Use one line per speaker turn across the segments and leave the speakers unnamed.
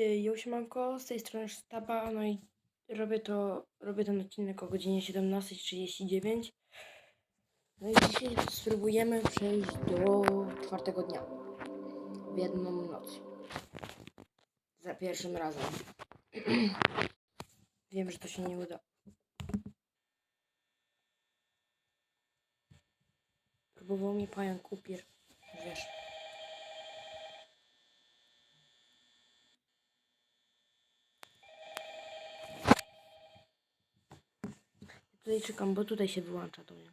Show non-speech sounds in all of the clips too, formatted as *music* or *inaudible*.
Jo, siemanko, z tej strony Sztaba, no i robię to, robię ten odcinek o godzinie 17.39. No i dzisiaj spróbujemy przejść do czwartego dnia. W jedną noc. Za pierwszym razem. *clears throat* Wiem, że to się nie uda. Próbował mi pająk kupier, wiesz. Tutaj czekam, bo tutaj się wyłącza to, nie?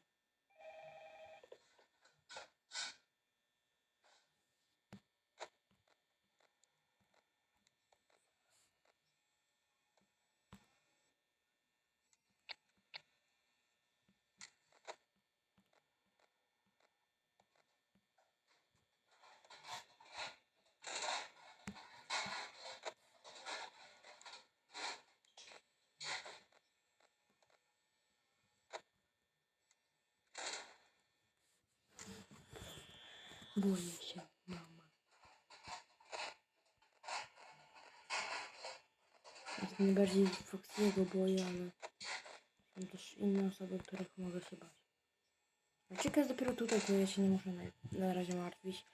Boję się, mama. Ja się najbardziej Foxiego boję, ale są też inne osoby, których mogę się bać. Jest dopiero tutaj, to ja się nie muszę na, na razie martwić,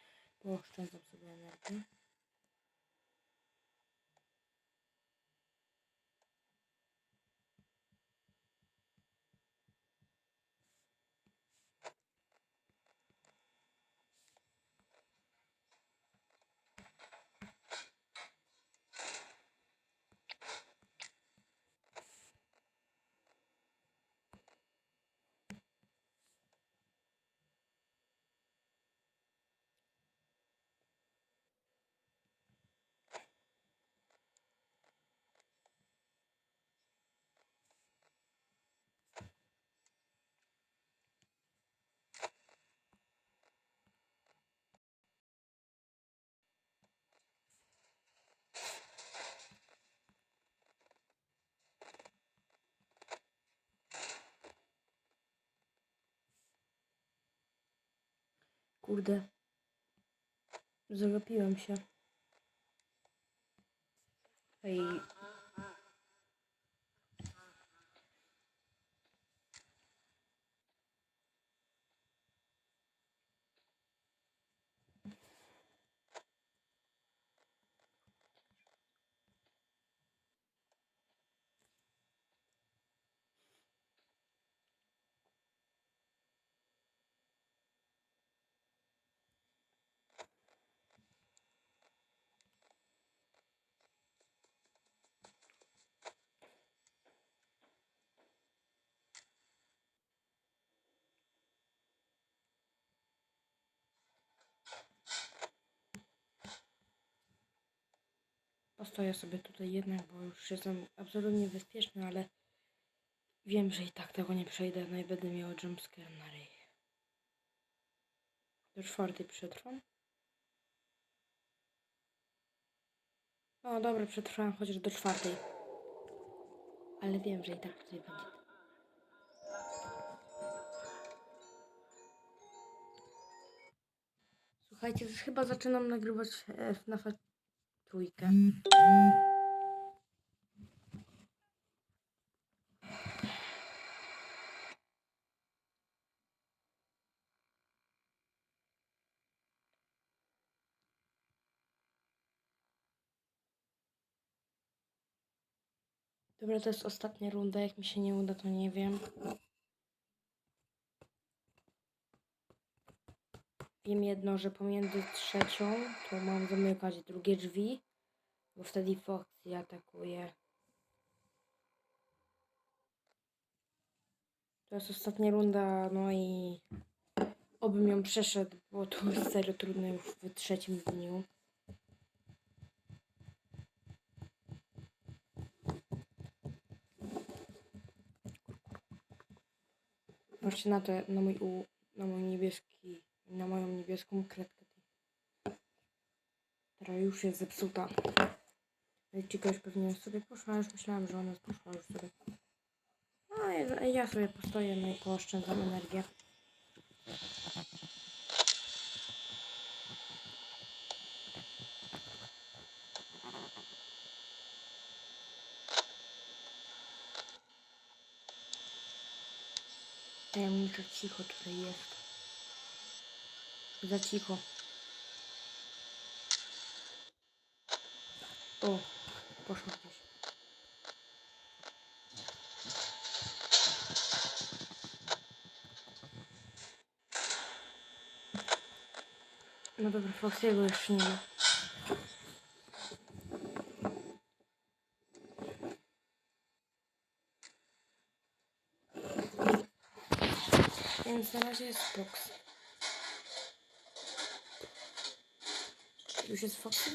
bo oszczędzam sobie energię. Kurde. Zagapiłem się. Postoję sobie tutaj jednak, bo już jestem absolutnie bezpieczny, ale wiem, że i tak tego nie przejdę, no i będę miał jumpscare na ryj. Do czwartej przetrwam. No dobra, przetrwałem chociaż do czwartej. Ale wiem, że i tak tutaj będzie. Słuchajcie, chyba zaczynam nagrywać e, na trójkę. Dobra, to jest ostatnia runda. Jak mi się nie uda, to nie wiem. Wiem jedno, że pomiędzy trzecią to mam zamykać drugie drzwi, bo wtedy Foxy atakuje. To jest ostatnia runda, no i obym ją przeszedł, bo to jest serio trudne już w trzecim dniu. Patrzcie na to, na mój, na mój niebieski, na moją niebieską kredkę, która już jest zepsuta. Ciekawe, pewnie sobie poszła, już myślałam, że ona poszła już sobie. No, ja, ja sobie postoję, no i pooszczędzam energię. Tajemnicza cicho tutaj jest. Za cicho. O, poszło gdzieś. No dobra, Foxiego jeszcze nie ma. Więc na razie jest Fox. Już jest Foxy?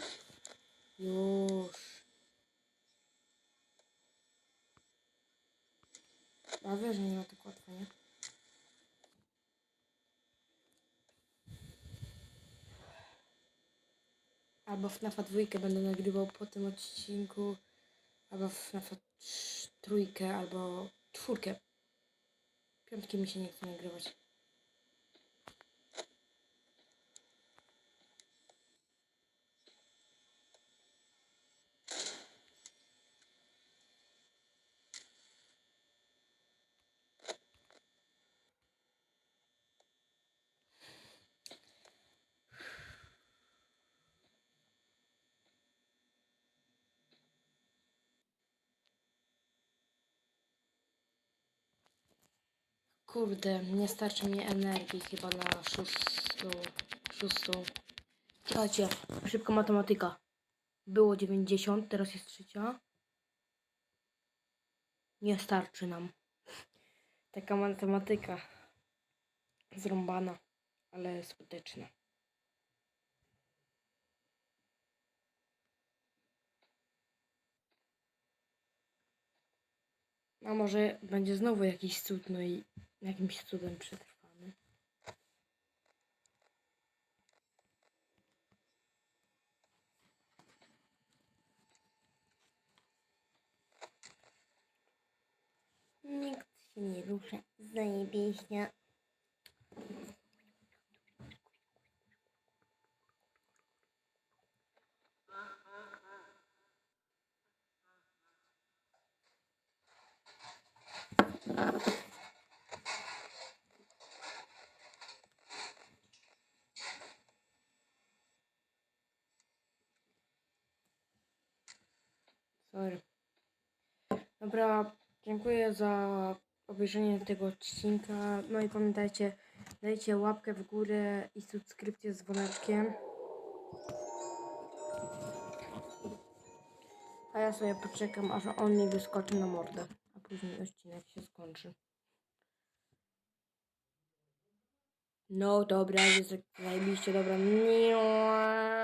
Już. A wiesz, że nie ma tak łatwo, nie? Albo FNAFa dwójkę będę nagrywał po tym odcinku, albo FNAFa trz- trójkę, albo czwórkę. Piątki mi się nie chce nagrywać. Kurde, nie starczy mi energii chyba na szóstą. szóstą. Słuchajcie, szybka matematyka. Było 90, teraz jest trzecia. Nie starczy nam. Taka matematyka. Zrąbana, ale skuteczna. A może będzie znowu jakiś cud, no i jakimś cudem przetrwamy. Nikt się nie rusza. Zajebiście. Sorry. Dobra, dziękuję za obejrzenie tego odcinka. No i pamiętajcie, dajcie łapkę w górę i subskrypcję z dzwoneczkiem. A ja sobie poczekam, aż on mi wyskoczy na mordę. A później odcinek się skończy. No dobra, jest zajebiście, dobra. Nie.